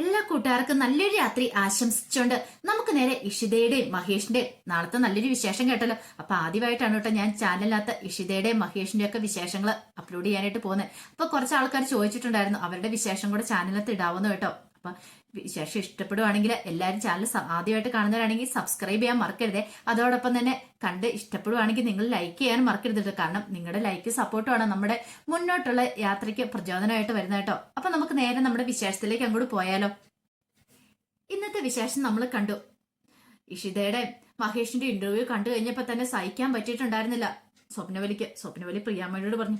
എല്ലാ കൂട്ടുകാർക്കും നല്ലൊരു രാത്രി ആശംസിച്ചുകൊണ്ട് നമുക്ക് നേരെ ഇഷിതയുടെയും മഹേഷിന്റെയും നാളത്തെ നല്ലൊരു വിശേഷം കേട്ടല്ലോ. അപ്പൊ ആദ്യമായിട്ടാണ് കേട്ടോ ഞാൻ ചാനലിനകത്ത് ഇഷിതയുടെയും മഹേഷിന്റെയും ഒക്കെ വിശേഷങ്ങൾ അപ്ലോഡ് ചെയ്യാനായിട്ട് പോകുന്നത്. അപ്പൊ കുറച്ച് ആൾക്കാർ ചോദിച്ചിട്ടുണ്ടായിരുന്നു അവരുടെ വിശേഷം കൂടെ ചാനലിനകത്ത് ഇടാവുന്നു കേട്ടോ. അപ്പൊ വിശേഷം ഇഷ്ടപ്പെടുവാണെങ്കിൽ എല്ലാവരും ചാനൽ ആദ്യമായിട്ട് കാണുന്നവരാണെങ്കിൽ സബ്സ്ക്രൈബ് ചെയ്യാൻ മറക്കരുത്. അതോടൊപ്പം തന്നെ കണ്ട് ഇഷ്ടപ്പെടുവാണെങ്കിൽ നിങ്ങൾ ലൈക്ക് ചെയ്യാൻ മറക്കരുത്. കാരണം നിങ്ങളുടെ ലൈക്ക് സപ്പോർട്ടുമാണ് നമ്മുടെ മുന്നോട്ടുള്ള യാത്രയ്ക്ക് പ്രചോദനമായിട്ട് വരുന്നത് കേട്ടോ. അപ്പൊ നമുക്ക് നേരെ നമ്മുടെ വിശേഷത്തിലേക്ക് അങ്ങോട്ട് പോയാലോ. ഇന്നത്തെ വിശേഷം നമ്മൾ കണ്ടു. ഇഷിതയുടെ മഹേഷിന്റെ ഇന്റർവ്യൂ കണ്ടു കഴിഞ്ഞപ്പോ തന്നെ സഹിക്കാൻ പറ്റിയിട്ടുണ്ടായിരുന്നില്ല. സ്വപ്നവലിക്ക് സ്വപ്നവലി പ്രിയാമ്മയോട് പറഞ്ഞു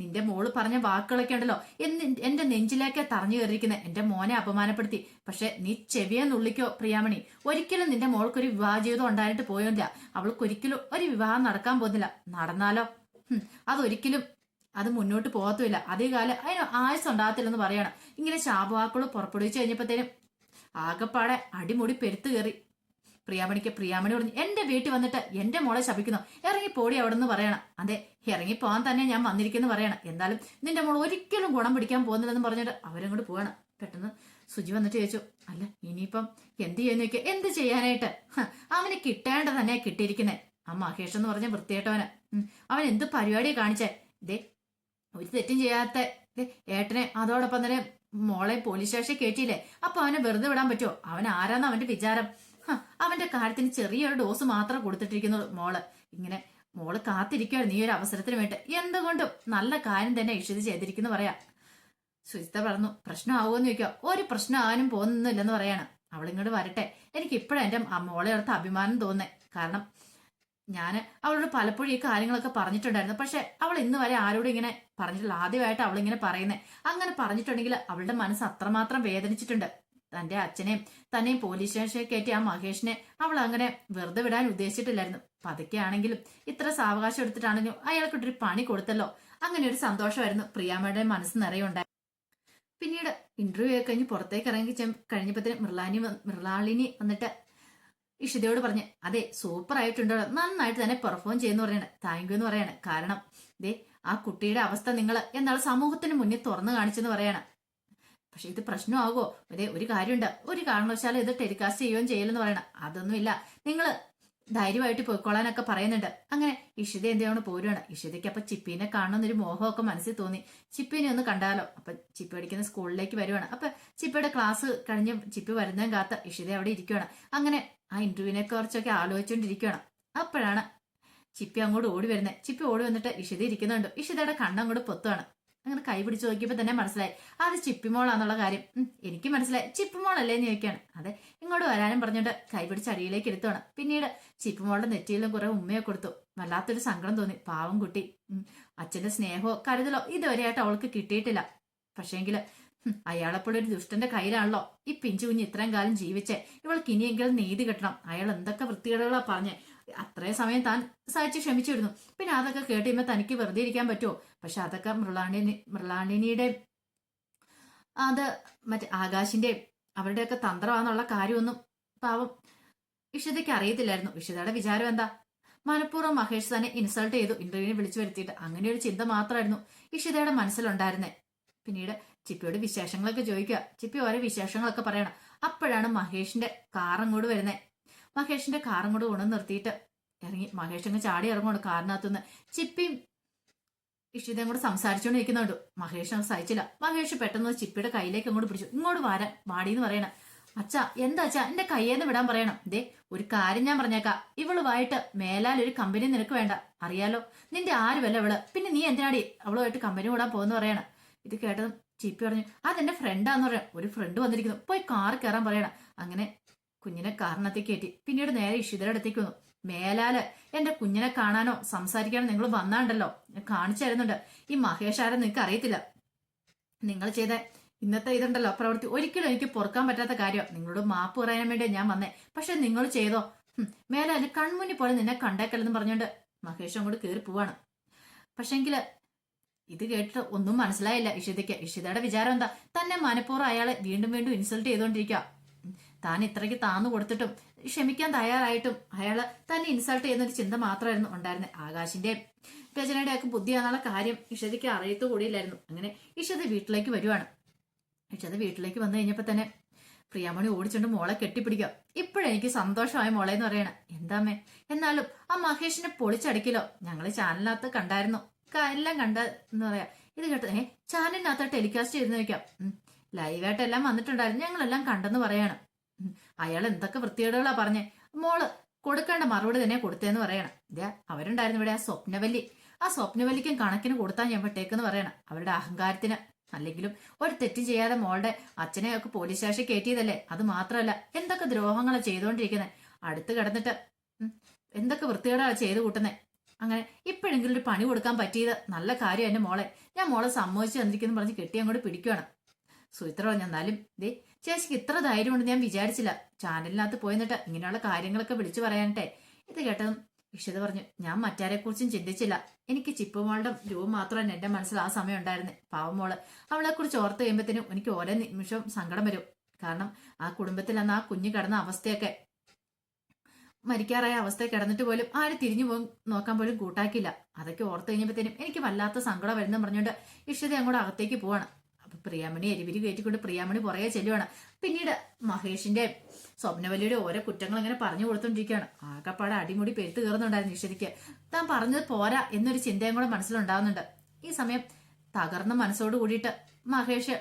നിന്റെ മോൾ പറഞ്ഞ വാക്കുകളൊക്കെ ഉണ്ടല്ലോ. എന്ന് എന്റെ നെഞ്ചിലേക്ക് തറഞ്ഞു കയറിയിരിക്കുന്നത് എന്റെ മോനെ അപമാനപ്പെടുത്തി. പക്ഷെ നീ ചെവിയെ നുള്ളിക്കോ പ്രിയാമണി. ഒരിക്കലും നിന്റെ മോൾക്കൊരു വിവാഹ ജീവിതം ഉണ്ടായിട്ട് പോയില്ല അവൾക്കൊരിക്കലും ഒരു വിവാഹം നടക്കാൻ പോകുന്നില്ല. നടന്നാലോ? അതൊരിക്കലും അത് മുന്നോട്ട് പോകത്തുമില്ല. അതേ കാലം അതിന് ആയുസ് ഉണ്ടാകത്തില്ലെന്ന് പറയണം. ഇങ്ങനെ ശാപവാക്കുകൾ പുറപ്പെടുവിച്ചു കഴിഞ്ഞപ്പോഴത്തേനും ആകെപ്പാടെ അടിമുടി പെരുത്തു കയറി. പ്രിയാമണിക്ക് പ്രിയാമണി പറഞ്ഞു എന്റെ വീട്ടിൽ വന്നിട്ട് എന്റെ മോളെ ശപിക്കുന്നു. ഇറങ്ങി പോടി അവിടെ നിന്ന് പറയണം. അതെ ഇറങ്ങി പോകാൻ തന്നെ ഞാൻ വന്നിരിക്കുന്നു പറയണം. എന്തായാലും നിന്റെ മോൾ ഒരിക്കലും ഗുണം പിടിക്കാൻ പോകുന്നില്ലെന്ന് പറഞ്ഞിട്ട് അവരങ്ങോട്ട് പോവാണ്. പെട്ടെന്ന് സുജി വന്നിട്ട് ചോദിച്ചു അല്ല ഇനിയിപ്പം എന്ത് ചെയ്യുന്ന എന്ത് ചെയ്യാനായിട്ട്? അവന് കിട്ടേണ്ട തന്നെ കിട്ടിയിരിക്കുന്നേ. ആ മഹേഷ് എന്ന് പറഞ്ഞ വൃത്തിയേട്ടവന് അവൻ എന്ത് പരിപാടിയെ കാണിച്ചേ? ഇതേ ഒരു തെറ്റും ചെയ്യാത്ത ഏട്ടനെ അതോടൊപ്പം തന്നെ മോളെ പോലീസ് സ്റ്റേഷൻ കയറ്റിയില്ലേ? അപ്പൊ അവനെ വെറുതെ വിടാൻ പറ്റുമോ അവൻ ആരാന്ന് അവന്റെ വിചാരം? അവന്റെ കാര്യത്തിന് ചെറിയൊരു ഡോസ് മാത്രം കൊടുത്തിട്ടിരിക്കുന്നു മോൾ. ഇങ്ങനെ മോൾ കാത്തിരിക്കുകയാണ് നീ ഒരു അവസരത്തിന് വേണ്ടി. എന്തുകൊണ്ടും നല്ല കാര്യം തന്നെ ഇഷിത് ചെയ്തിരിക്കുന്നു പറയാ. സുജിത പറഞ്ഞു പ്രശ്നമാവുമെന്ന് ചോദിക്കുക ഒരു പ്രശ്നം ആവാനും പോകുന്നില്ലെന്ന് പറയാണ്. അവളിങ്ങോട്ട് വരട്ടെ. എനിക്ക് ഇപ്പോഴും എന്റെ അ- മോളെ അടുത്ത് അഭിമാനം തോന്നേ കാരണം ഞാൻ അവളോട് പലപ്പോഴും ഈ കാര്യങ്ങളൊക്കെ പറഞ്ഞിട്ടുണ്ടായിരുന്നു. പക്ഷെ അവൾ ഇന്ന് വരെ ആരോടും ഇങ്ങനെ പറഞ്ഞിട്ടുള്ള ആദ്യമായിട്ട് അവളിങ്ങനെ ഇങ്ങനെ പറയുന്നത് അങ്ങനെ പറഞ്ഞിട്ടുണ്ടെങ്കിൽ അവളുടെ മനസ്സ് അത്രമാത്രം വേദനിച്ചിട്ടുണ്ട്. തന്റെ അച്ഛനെയും തന്നെയും പോലീസ് സ്റ്റേഷനിൽ കയറ്റി ആ മഹേഷിനെ അവൾ അങ്ങനെ വെറുതെ വിടാൻ ഉദ്ദേശിച്ചിട്ടില്ലായിരുന്നു. പതുക്കെ ആണെങ്കിലും ഇത്ര സാവകാശം എടുത്തിട്ടാണെങ്കിലും അയാൾക്കൊട്ടൊരു പണി കൊടുത്തല്ലോ. അങ്ങനെ ഒരു സന്തോഷമായിരുന്നു പ്രിയാമ്മയുടെ മനസ്സ് നിറയുണ്ടായി. പിന്നീട് ഇന്റർവ്യൂ ഒക്കെ കഴിഞ്ഞ് പുറത്തേക്ക് ഇറങ്ങി കഴിഞ്ഞപ്പോഴത്തേന് മൃളാനി മൃളാളിനി വന്നിട്ട് ഇഷിതയോട് പറഞ്ഞു അതെ സൂപ്പർ ആയിട്ടുണ്ടോ? നന്നായിട്ട് തന്നെ പെർഫോം ചെയ്യുന്നു പറയണേ. താങ്ക് യു എന്ന് പറയണേ. കാരണം ദേ ആ കുട്ടിയുടെ അവസ്ഥ നിങ്ങൾ എന്നാൽ സമൂഹത്തിന് മുന്നിൽ തുറന്നു കാണിച്ചെന്ന് പറയണ. പക്ഷെ ഇത് പ്രശ്നമാകോ അതെ ഒരു കാര്യമുണ്ട്. ഒരു കാരണവശാലും ഇത് ടെലികാസ്റ്റ് ചെയ്യുകയും ചെയ്യലെന്ന് പറയണം. അതൊന്നുമില്ല. നിങ്ങൾ ധൈര്യമായിട്ട് പോയിക്കോളാനൊക്കെ പറയുന്നുണ്ട്. അങ്ങനെ ഇഷിത എന്തെയാണ് പോരുവാണ്? ഇഷിതയ്ക്ക് അപ്പൊ ചിപ്പീനെ കാണണമെന്നൊരു മോഹമൊക്കെ മനസ്സിൽ തോന്നി. ചിപ്പീനെ ഒന്ന് കണ്ടാലോ? അപ്പൊ ചിപ്പി പഠിക്കുന്ന സ്കൂളിലേക്ക് വരുവാണ്. അപ്പൊ ചിപ്പിയുടെ ക്ലാസ് കഴിഞ്ഞ് ചിപ്പി വരുന്നതും കാത്ത ഇഷിത അവിടെ ഇരിക്കുവാണ്. അങ്ങനെ ആ ഇന്റർവ്യൂവിനെ കുറിച്ചൊക്കെ ആലോചിച്ചുകൊണ്ടിരിക്കുകയാണ് അപ്പോഴാണ് ചിപ്പി അങ്ങോട്ട് ഓടി വരുന്നത് ചിപ്പി ഓടി വന്നിട്ട് ഇഷിത ഇരിക്കുന്നുണ്ട്. ഇഷിതയുടെ കണ്ണങ്ങോട്ട് പൊത്തുവാണ്. അങ്ങനെ കൈ പിടിച്ച് നോക്കിയപ്പോൾ തന്നെ മനസ്സിലായി. അത് ചിപ്പിമോളാന്നുള്ള കാര്യം. എനിക്ക് മനസ്സിലായി. ചിപ്പിമോളല്ലേ എന്ന് ചോദിക്കാണ് അതെ. ഇങ്ങോട്ട് വരാനും പറഞ്ഞിട്ട് കൈ പിടിച്ച് അടിയിലേക്ക് എടുത്തോണം. പിന്നീട് ചിപ്പിമോളുടെ നെറ്റിയിലും കുറെ ഉമ്മയെ കൊടുത്തു. വല്ലാത്തൊരു സങ്കടം തോന്നി. പാവം കുട്ടി. അച്ഛന്റെ സ്നേഹമോ കരുതലോ ഇതുവരെയായിട്ട് അവൾക്ക് കിട്ടിയിട്ടില്ല. പക്ഷേങ്കിൽ ഹും, അയാളെപ്പോഴും ഒരു ദുഷ്ടന്റെ കയ്യിലാണല്ലോ ഈ പിഞ്ചു കുഞ്ഞ് ഇത്രയും കാലം ജീവിച്ചേ. ഇവൾക്ക് ഇനിയെങ്കിലും നീതി കിട്ടണം. അയാൾ എന്തൊക്കെ വൃത്തികേടുകളാ പറഞ്ഞേ. അത്രയും സമയം താൻ സഹിച്ച് ക്ഷമിച്ചിരുന്നു. പിന്നെ അതൊക്കെ കേട്ട് തനിക്ക് വെറുതെ ഇരിക്കാൻ പറ്റുമോ പക്ഷെ അതൊക്കെ മൃളാണിനി മൃളാണിനിയുടെ അത് മറ്റേ ആകാശിന്റെ അവരുടെയൊക്കെ തന്ത്രമാണെന്നുള്ള കാര്യമൊന്നും പാവം ഇഷിതയ്ക്ക് അറിയത്തില്ലായിരുന്നു. ഇഷിതയുടെ വിചാരം എന്താ? മനഃപൂർവം മഹേഷ് തന്നെ ഇൻസൾട്ട് ചെയ്തു ഇന്റർവ്യൂവിനെ വിളിച്ചു വരുത്തിയിട്ട്. അങ്ങനെ ഒരു ചിന്ത മാത്രമായിരുന്നു ഇഷിതയുടെ മനസ്സിലുണ്ടായിരുന്നേ. പിന്നീട് ചിപ്പിയോട് വിശേഷങ്ങളൊക്കെ ചോദിക്കുക. ചിപ്പി ഓരോ വിശേഷങ്ങളൊക്കെ പറയണം. അപ്പോഴാണ് മഹേഷിന്റെ അങ്ങോട്ട് വരുന്നത് മഹേഷിന്റെ കാറും കൂടെ കൊണ്ടു നിർത്തിയിട്ട് ഇറങ്ങി. മഹേഷ് അങ്ങ് ചാടി ഇറങ്ങുകയാണ് കാറിനകത്തുനിന്ന്. ചിപ്പിയും ഇഷിതയും കൂടെ സംസാരിച്ചുകൊണ്ടിരിക്കുന്നുണ്ട്. മഹേഷ് അങ്ങ് സഹിച്ചില്ല. മഹേഷ് പെട്ടെന്ന് ചിപ്പിയുടെ കയ്യിലേക്ക് അങ്ങോട്ട് പിടിച്ചു. ഇങ്ങോട്ട് വരാൻ വാടിയെന്ന് പറയണം. അച്ഛ എന്താ അച്ഛാ? എന്റെ കയ്യേന്ന് വിടാൻ പറയണം. ദേ ഒരു കാര്യം ഞാൻ പറഞ്ഞേക്കാം. ഇവളുമായിട്ട് മേലാൽ ഒരു കമ്പനി നിനക്ക് വേണ്ട. അറിയാലോ? നിന്റെ ആരുമല്ല ഇവൾ. പിന്നെ നീ എന്തിനാടി അവളുമായിട്ട് കമ്പനി കൂടാൻ പോകുന്നു പറയണം? ഇത് കേട്ടതും ചിപ്പി പറഞ്ഞു അതെന്റെ ഫ്രണ്ടാന്ന് പറയാം ഒരു ഫ്രണ്ട് വന്നിരിക്കുന്നു. പോയി കാർ കയറാൻ പറയണം. അങ്ങനെ കുഞ്ഞിനെ കാരണത്തേക്ക് കയറ്റി. പിന്നീട് നേരെ ഇഷിതരടുത്തേക്ക് വന്നു. മേലാൽ എന്റെ കുഞ്ഞിനെ കാണാനോ സംസാരിക്കാനോ നിങ്ങൾ വന്നാണ്ടല്ലോ? കാണിച്ചു തരുന്നുണ്ട്. ഈ മഹേഷ് ആരെ നിങ്ങൾക്ക് അറിയത്തില്ല. നിങ്ങൾ ചെയ്ത ഇന്നത്തെ ഇതുണ്ടല്ലോ പ്രവൃത്തി. ഒരിക്കലും എനിക്ക് പൊറുക്കാൻ പറ്റാത്ത കാര്യം. നിങ്ങളോട് മാപ്പ് പറയാൻ വേണ്ടി ഞാൻ വന്നേ. പക്ഷെ നിങ്ങൾ ചെയ്തോ? മേലാൽ കൺമുന്നിൽ പോലെ നിന്നെ കണ്ടേക്കല്ലെന്ന് പറഞ്ഞുകൊണ്ട് മഹേഷ് അങ്ങോട്ട് കയറി പോവാണ്. പക്ഷെങ്കിൽ ഇത് കേട്ടിട്ട് ഒന്നും മനസ്സിലായില്ല ഇഷിതയ്ക്ക് ഇഷിതയുടെ വിചാരം എന്താ? തന്നെ മനഃപൂർവം അയാളെ വീണ്ടും വീണ്ടും ഇൻസൾട്ട് ചെയ്തുകൊണ്ടിരിക്കുക താൻ ഇത്രയ്ക്ക് താന്നു കൊടുത്തിട്ടും ക്ഷമിക്കാൻ തയ്യാറായിട്ടും അയാൾ തന്നെ ഇൻസൾട്ട് ചെയ്യുന്ന ഒരു ചിന്ത മാത്രമായിരുന്നു ഉണ്ടായിരുന്നത് ആകാശിന്റെ രചനയുടെ ഒക്കെ ബുദ്ധിയാണെന്നുള്ള കാര്യം ഇഷതയ്ക്ക് അറിയത്തു കൂടിയില്ലായിരുന്നു. അങ്ങനെ ഇഷത വീട്ടിലേക്ക് വരുവാണ്. ഇഷത വീട്ടിലേക്ക് വന്നു കഴിഞ്ഞപ്പോ തന്നെ പ്രിയാമണി ഓടിച്ചുകൊണ്ട് മോളെ കെട്ടിപ്പിടിക്കുക. ഇപ്പോഴെനിക്ക് സന്തോഷമായ മോളെ എന്ന് പറയണ. എന്താമേ എന്നാലും ആ മഹേഷിനെ പൊളിച്ചടിക്കലോ? ഞങ്ങൾ ചാനലിനകത്ത് കണ്ടായിരുന്നു. എല്ലാം കണ്ട എന്ന് പറയാ. ഇത് കേട്ടോ ഏ ചാനലിനകത്ത് ടെലികാസ്റ്റ് ചെയ്ത് നോക്കാം ലൈവായിട്ടെല്ലാം വന്നിട്ടുണ്ടായിരുന്നു. ഞങ്ങളെല്ലാം കണ്ടെന്ന് പറയാണ്. അയാൾ എന്തൊക്കെ വൃത്തികേടുകളാ പറഞ്ഞേ. മോൾ കൊടുക്കേണ്ട മറുപടി തന്നെ കൊടുത്തേന്ന് പറയണം. ഇതാ അവരുണ്ടായിരുന്നു ഇവിടെ ആ സ്വപ്നവല്ലി. ആ സ്വപ്നവല്ലിക്കും കണക്കിന് കൊടുത്താൽ ഞാൻ വിട്ടേക്കെന്ന് പറയണം അവരുടെ അഹങ്കാരത്തിന്. അല്ലെങ്കിലും ഒരു തെറ്റ് ചെയ്യാതെ മോളുടെ അച്ഛനെയൊക്കെ പോലീസ് സ്റ്റേഷൻ കയറ്റിയതല്ലേ? അത് മാത്രമല്ല എന്തൊക്കെ ദ്രോഹങ്ങളാണ് ചെയ്തുകൊണ്ടിരിക്കുന്നത് അടുത്ത് കിടന്നിട്ട് എന്തൊക്കെ വൃത്തികേടാണ് ചെയ്തു കൂട്ടുന്നത് അങ്ങനെ ഇപ്പോഴെങ്കിലും ഒരു പണി കൊടുക്കാൻ പറ്റിയത് നല്ല കാര്യം എന്റെ മോളെ. ഞാൻ മോളെ സമ്മതിച്ചു തന്നിരിക്കുന്നു പറഞ്ഞ് കെട്ടി അങ്ങോട്ട് പിടിക്കുകയാണ് സുചിത്രോ പറഞ്ഞു എന്നാലും ദേ ചേച്ചിക്ക് ഇത്ര ധൈര്യം കൊണ്ട് ഞാൻ വിചാരിച്ചില്ല. ചാനലിനകത്ത് പോയി നിട്ട് ഇങ്ങനെയുള്ള കാര്യങ്ങളൊക്കെ വിളിച്ചു പറയാനിട്ടെ ഇത് കേട്ടതും ഇഷിത പറഞ്ഞു ഞാൻ മറ്റാരെ കുറിച്ചും ചിന്തിച്ചില്ല. എനിക്ക് ചിപ്പുമോളുടെ രൂപം മാത്രമാണ് എന്റെ മനസ്സിൽ ആ സമയം ഉണ്ടായിരുന്നത് പാവമോൾ അവളെ കുറിച്ച് ഓർത്ത് കഴിയുമ്പോഴത്തേനും എനിക്ക് ഓരോ നിമിഷവും സങ്കടം വരും. കാരണം ആ കുടുംബത്തിൽ അന്ന് ആ കുഞ്ഞു കിടന്ന അവസ്ഥയൊക്കെ മരിക്കാറായ അവസ്ഥ കിടന്നിട്ട് പോലും ആരും തിരിഞ്ഞു പോകും നോക്കാൻ പോലും കൂട്ടാക്കില്ല അതൊക്കെ ഓർത്ത് കഴിഞ്ഞപ്പോഴത്തേനും എനിക്ക് വല്ലാത്ത സങ്കടം വരുന്ന പറഞ്ഞുകൊണ്ട് ഇഷിത അങ്ങോട്ട് അകത്തേക്ക് പോവാണ്. പ്രിയാമണി എരിവിരി കയറ്റിക്കൊണ്ട് പ്രിയാമണി പുറകെ ചെല്ലുവാണ്. പിന്നീട് മഹേഷിന്റെ സ്വപ്നവലിയുടെ ഓരോ കുറ്റങ്ങൾ ഇങ്ങനെ പറഞ്ഞു കൊടുത്തോണ്ടിരിക്കുകയാണ്. ആകപ്പാടെ അടിമുടി പെരുത്ത് കയറുന്നുണ്ടായിരുന്നു നിഷേധിക്ക് താൻ പറഞ്ഞത് പോരാ എന്നൊരു ചിന്തയും കൂടെ മനസ്സിലുണ്ടാവുന്നുണ്ട്. ഈ സമയം തകർന്ന മനസ്സോട് കൂടിയിട്ട് മഹേഷ്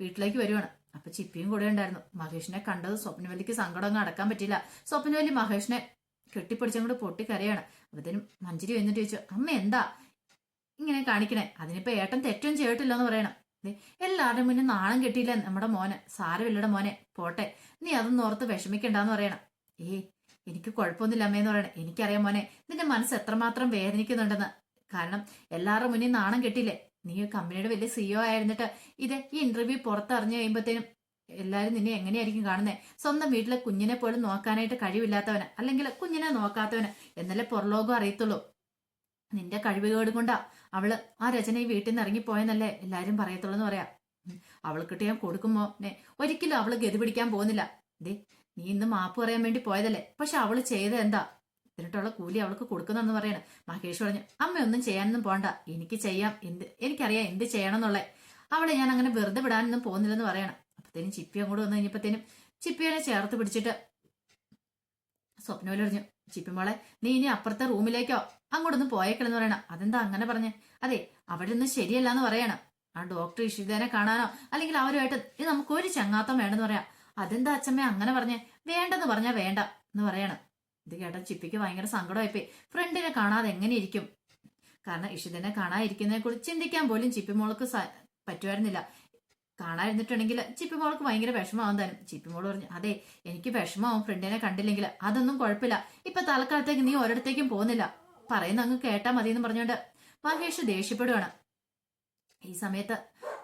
വീട്ടിലേക്ക് വരുവാണ്. അപ്പൊ ചിപ്പിയും കൂടെ ഉണ്ടായിരുന്നു. മഹേഷിനെ കണ്ടത് സ്വപ്നവല്ലിക്ക് സങ്കടം ഒന്നും അടക്കാൻ പറ്റില്ല സ്വപ്നവല്ലി മഹേഷിനെ കെട്ടിപ്പിടിച്ചങ്ങോട്ട് പൊട്ടിക്കരയാണ്. അപ്പത്തേനും മഞ്ജരി വന്നിട്ട് ചോദിച്ചു അമ്മ എന്താ ഇങ്ങനെ കാണിക്കണേ? അതിനിപ്പോ ഏട്ടൻ തെറ്റൊന്നും ചെയ്തിട്ടില്ല എന്ന് പറയണം. ദേ, മുന്നേ നാണം കെട്ടിയില്ല നമ്മുടെ മോനെ. സാരമില്ലയുടെ മോനെ. പോട്ടെ. നീ അതൊന്നും ഓർത്ത് വിഷമിക്കണ്ടെന്ന് പറയണം. ഏ എനിക്ക് കുഴപ്പമൊന്നുമില്ല അമ്മയെന്ന് പറയണം. എനിക്കറിയാം മോനെ നിന്റെ മനസ്സ് എത്രമാത്രം വേദനിക്കുന്നുണ്ടെന്ന്. കാരണം എല്ലാവരുടെ മുന്നിൽ നാണം കെട്ടിയില്ലേ? നീ കമ്പനിയുടെ വലിയ സിഇഒ ആയിരുന്നിട്ട് ഇത് ഈ ഇന്റർവ്യൂ പുറത്തറിഞ്ഞു കഴിയുമ്പോഴത്തേനും എല്ലാവരും നിന്നെ എങ്ങനെയായിരിക്കും കാണുന്നത് സ്വന്തം വീട്ടിലെ കുഞ്ഞിനെ പോലും നോക്കാനായിട്ട് കഴിവില്ലാത്തവന് അല്ലെങ്കിൽ കുഞ്ഞിനെ നോക്കാത്തവന് എന്നല്ലേ പുറലോകം അറിയത്തുള്ളൂ. നിന്റെ കഴിവുകേട് കൊണ്ടാ അവൾ ആ രചന ഈ വീട്ടിൽ നിന്ന് ഇറങ്ങിപ്പോയെന്നല്ലേ എല്ലാരും പറയത്തുള്ളൂ എന്ന് പറയാം. അവൾക്ക് അവൾക്കിട്ട് ഞാൻ കൊടുക്കുമ്പോ ഒരിക്കലും അവൾ ഗതി പിടിക്കാൻ പോകുന്നില്ല. ദേ നീ ഇന്ന് മാപ്പ് പറയാൻ വേണ്ടി പോയതല്ലേ പക്ഷെ അവൾ ചെയ്ത എന്താ? എന്നിട്ടുള്ള കൂലി അവൾക്ക് കൊടുക്കുന്നെന്ന് പറയണ. മഹേഷ് പറഞ്ഞു അമ്മ ഒന്നും ചെയ്യാനൊന്നും പോണ്ട എനിക്ക് ചെയ്യാം എന്ത് എനിക്കറിയാം എന്ത് ചെയ്യണം എന്നുള്ളേ അവളെ ഞാൻ അങ്ങനെ വെറുതെ വിടാനൊന്നും പോകുന്നില്ലെന്ന് പറയണം. അപ്പത്തേനും ചിപ്പി അങ്ങോട്ട് വന്നു കഴിഞ്ഞപ്പത്തേനും ചിപ്പിയെ ചേർത്ത് പിടിച്ചിട്ട് സ്വപ്നവിലറിഞ്ഞു ചിപ്പിമോളെ നീ ഇനി അപ്പുറത്തെ റൂമിലേക്കോ? അങ്ങോട്ടൊന്ന് പോയേക്കണെന്ന് പറയണം. അതെന്താ അങ്ങനെ പറഞ്ഞ? അതെ അവിടെ ഒന്നും ശരിയല്ല എന്ന് പറയണം. ആ ഡോക്ടർ ഇഷിതേനെ കാണാനോ? അല്ലെങ്കിൽ അവരുമായിട്ട് ഇത് നമുക്ക് ഒരു ചങ്ങാത്തം വേണ്ടെന്ന് പറയാം. അതെന്താ അച്ഛമ്മ അങ്ങനെ പറഞ്ഞേ? വേണ്ടെന്ന് പറഞ്ഞാ വേണ്ട എന്ന് പറയണം. ഇത് കേട്ട ചിപ്പിക്ക് ഭയങ്കര സങ്കടമായിപ്പോയി. ഫ്രണ്ടിനെ കാണാതെ എങ്ങനെ ഇരിക്കും കാരണം ഇഷിതനെ കാണാതിരിക്കുന്നതിനെ കുറിച്ച് ചിന്തിക്കാൻ പോലും ചിപ്പിമോൾക്ക് മോൾക്ക് പറ്റുമായിരുന്നില്ല. കാണാതിരുന്നിട്ടുണ്ടെങ്കിൽ ചിപ്പിമോൾക്ക് ഭയങ്കര വിഷമാവും ചിപ്പി മോൾ പറഞ്ഞു അതെ എനിക്ക് വിഷമാവും ഫ്രണ്ടിനെ കണ്ടില്ലെങ്കിൽ അതൊന്നും കുഴപ്പമില്ല. ഇപ്പൊ തൽക്കാലത്തേക്ക് നീ ഒരിടത്തേക്കും പോകുന്നില്ല. പറയുന്ന അങ്ങ് കേട്ടാ മതി എന്ന് പറഞ്ഞുകൊണ്ട് മഹേഷ് ദേഷ്യപ്പെടുവാണ്. ഈ സമയത്ത്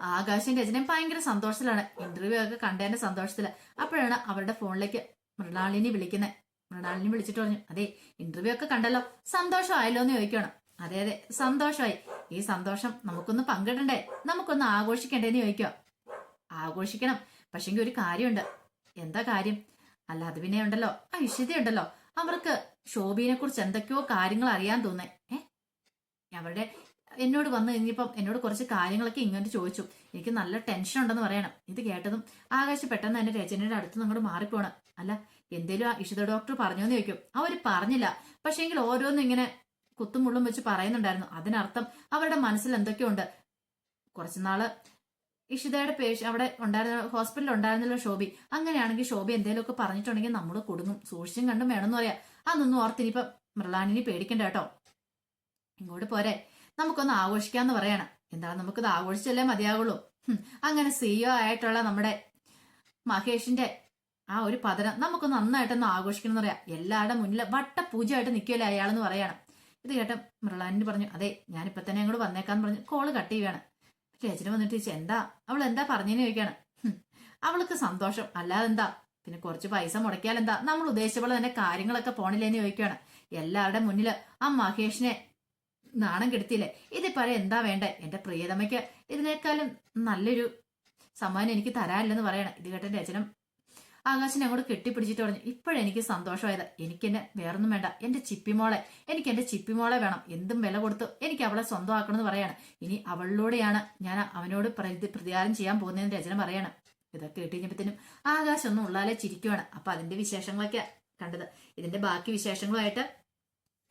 ആകാശം രചനയും ഭയങ്കര സന്തോഷത്തിലാണ്. ഇന്റർവ്യൂ ഒക്കെ കണ്ടതിന്റെ സന്തോഷത്തിൽ അപ്പോഴാണ് അവരുടെ ഫോണിലേക്ക് മൃണാളിനി വിളിക്കുന്നത് മൃണാളിനി വിളിച്ചിട്ട് പറഞ്ഞു അതെ ഇന്റർവ്യൂ ഒക്കെ കണ്ടല്ലോ. സന്തോഷമായല്ലോ എന്ന് ചോദിക്കണം അതെ അതെ സന്തോഷമായി. ഈ സന്തോഷം നമുക്കൊന്ന് പങ്കിടണ്ടേ? നമുക്കൊന്ന് ആഘോഷിക്കണ്ടേന്ന് ചോദിക്കുക ആഘോഷിക്കണം. പക്ഷെങ്കിൽ ഒരു കാര്യമുണ്ട്. എന്താ കാര്യം? അല്ല അത് പിന്നെ ഉണ്ടല്ലോ. ആ ഇഷിതയുണ്ടല്ലോ അവർക്ക് ശോഭിനെ കുറിച്ച് എന്തൊക്കെയോ കാര്യങ്ങൾ അറിയാൻ തോന്നേ. ഏ? അവരുടെ എന്നോട് വന്നു കഴിഞ്ഞപ്പം എന്നോട് കുറച്ച് കാര്യങ്ങളൊക്കെ ഇങ്ങോട്ട് ചോദിച്ചു. എനിക്ക് നല്ല ടെൻഷൻ ഉണ്ടെന്ന് പറയണം. ഇത് കേട്ടതും ആകാശ് പെട്ടെന്ന് തന്നെ രചനയുടെ അടുത്ത് നിന്ന് അങ്ങോട്ട് മാറിപ്പോണം. അല്ല എന്തേലും ആ ഇഷിത ഡോക്ടർ പറഞ്ഞോന്ന് ചോദിക്കും. അവർ പറഞ്ഞില്ല. പക്ഷേങ്കിൽ ഓരോന്നും ഇങ്ങനെ കുത്തുമുള്ളും വെച്ച് പറയുന്നുണ്ടായിരുന്നു. അതിനർത്ഥം അവരുടെ മനസ്സിൽ എന്തൊക്കെയുണ്ട്? കുറച്ചുനാൾ ഇഷിതയുടെ പേഷ് അവിടെ ഉണ്ടായിരുന്ന ഹോസ്പിറ്റലിൽ ഉണ്ടായിരുന്നല്ലോ ശോഭി. അങ്ങനെയാണെങ്കിൽ ശോഭി എന്തെങ്കിലുമൊക്കെ പറഞ്ഞിട്ടുണ്ടെങ്കിൽ നമ്മൾ കൊടുങ്ങും സൂക്ഷിച്ചും കണ്ടും വേണമെന്ന് പറയാം. അതൊന്നും ഓർത്തിനിപ്പം മൃളാനിനി പേടിക്കണ്ട കേട്ടോ. ഇങ്ങോട്ട് പോരെ. നമുക്കൊന്ന് ആഘോഷിക്കാന്ന് പറയണം. എന്താ നമുക്കത് ആഘോഷിച്ചല്ലേ മതിയാകുള്ളൂ ഹും, അങ്ങനെ സിഇഒ ആയിട്ടുള്ള നമ്മുടെ മഹേഷിന്റെ ആ ഒരു പതനം നമുക്ക് നന്നായിട്ടൊന്ന് ആഘോഷിക്കണം എന്ന് പറയാം. എല്ലാവരുടെ മുന്നിൽ വട്ടപൂജയായിട്ട് നിൽക്കുമല്ലേ അയാളെന്ന് പറയണം. ഇത് കേട്ട മൃളാനിന് പറഞ്ഞു അതെ ഞാനിപ്പോ തന്നെ അങ്ങോട്ട് വന്നേക്കാന്ന് പറഞ്ഞു കോൾ കട്ട് ചെയ്യുകയാണ് രചന വന്നിട്ട് ചോദിച്ചു എന്താ? അവൾ എന്താ പറഞ്ഞു ചോദിക്കാണ്. അവൾക്ക് സന്തോഷം. അല്ലാതെ എന്താ? പിന്നെ കുറച്ച് പൈസ മുടക്കിയാൽ എന്താ? നമ്മൾ ഉദ്ദേശിച്ച പോലെ തന്നെ കാര്യങ്ങളൊക്കെ പോണില്ലേന്ന് ചോദിക്കുകയാണ് എല്ലാവരുടെ മുന്നിൽ ആ മഹേഷിനെ നാണം കെടുത്തിയില്ലേ? പറയാൻ എന്താ വേണ്ടേ? എന്റെ പ്രിയതമയ്ക്ക് ഇതിനേക്കാളും നല്ലൊരു സമ്മാനം എനിക്ക് തരാനില്ലെന്ന് പറയണം. ഇത് കേട്ട രചനം ആകാശിനെ അങ്ങോട്ട് കെട്ടിപ്പിടിച്ചിട്ട് പറഞ്ഞു ഇപ്പോഴെനിക്ക് സന്തോഷമായത്. എനിക്ക് എന്നെ വേറൊന്നും വേണ്ട. എന്റെ ചിപ്പിമോളെ എനിക്ക് എന്റെ ചിപ്പിമോളെ വേണം. എന്തും വില കൊടുത്തു എനിക്ക് അവളെ സ്വന്തമാക്കണമെന്ന് പറയാണ്. ഇനി അവളിലൂടെയാണ് ഞാൻ അവനോട് പ്രതി പ്രതികാരം ചെയ്യാൻ പോകുന്നതെന്ന് രചന പറയാണ്. ഇതൊക്കെ കേട്ടുകഴിഞ്ഞപ്പത്തിനും ആകാശം ഒന്നും ഉള്ളാലെ ചിരിക്കുവാണ്. അപ്പൊ അതിന്റെ വിശേഷങ്ങളൊക്കെ കണ്ടത്. ഇതിന്റെ ബാക്കി വിശേഷങ്ങളുമായിട്ട്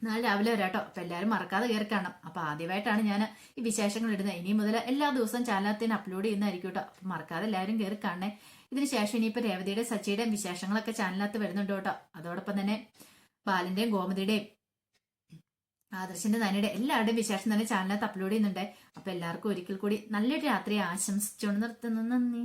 നാളെ രാവിലെ വരാട്ടോ. അപ്പൊ എല്ലാവരും മറക്കാതെ കയറി കാണണം. അപ്പൊ ആദ്യമായിട്ടാണ് ഞാൻ ഈ വിശേഷങ്ങൾ ഇടുന്നത്. ഇനി മുതൽ എല്ലാ ദിവസവും ചാനലത്തിന് അപ്ലോഡ് ചെയ്യുന്നതായിരിക്കും കേട്ടോ അപ്പൊ മറക്കാതെ എല്ലാവരും കയറി കാണണേ. ഇതിനുശേഷം ഇനിയിപ്പോ രേവതിയുടെ സച്ചിയുടെയും വിശേഷങ്ങളൊക്കെ ചാനലിനകത്ത് വരുന്നുണ്ട് കേട്ടോ അതോടൊപ്പം തന്നെ ബാലന്റെയും ഗോമതിയുടെയും ആദർശിന്റെ നനിയുടെ എല്ലാവരുടെയും വിശേഷം തന്നെ ചാനലിനകത്ത് അപ്ലോഡ് ചെയ്യുന്നുണ്ട്. അപ്പൊ എല്ലാവർക്കും ഒരിക്കൽ കൂടി നല്ലൊരു രാത്രി ആശംസിച്ചുകൊണ്ട് നിർത്തുന്നു. നന്ദി.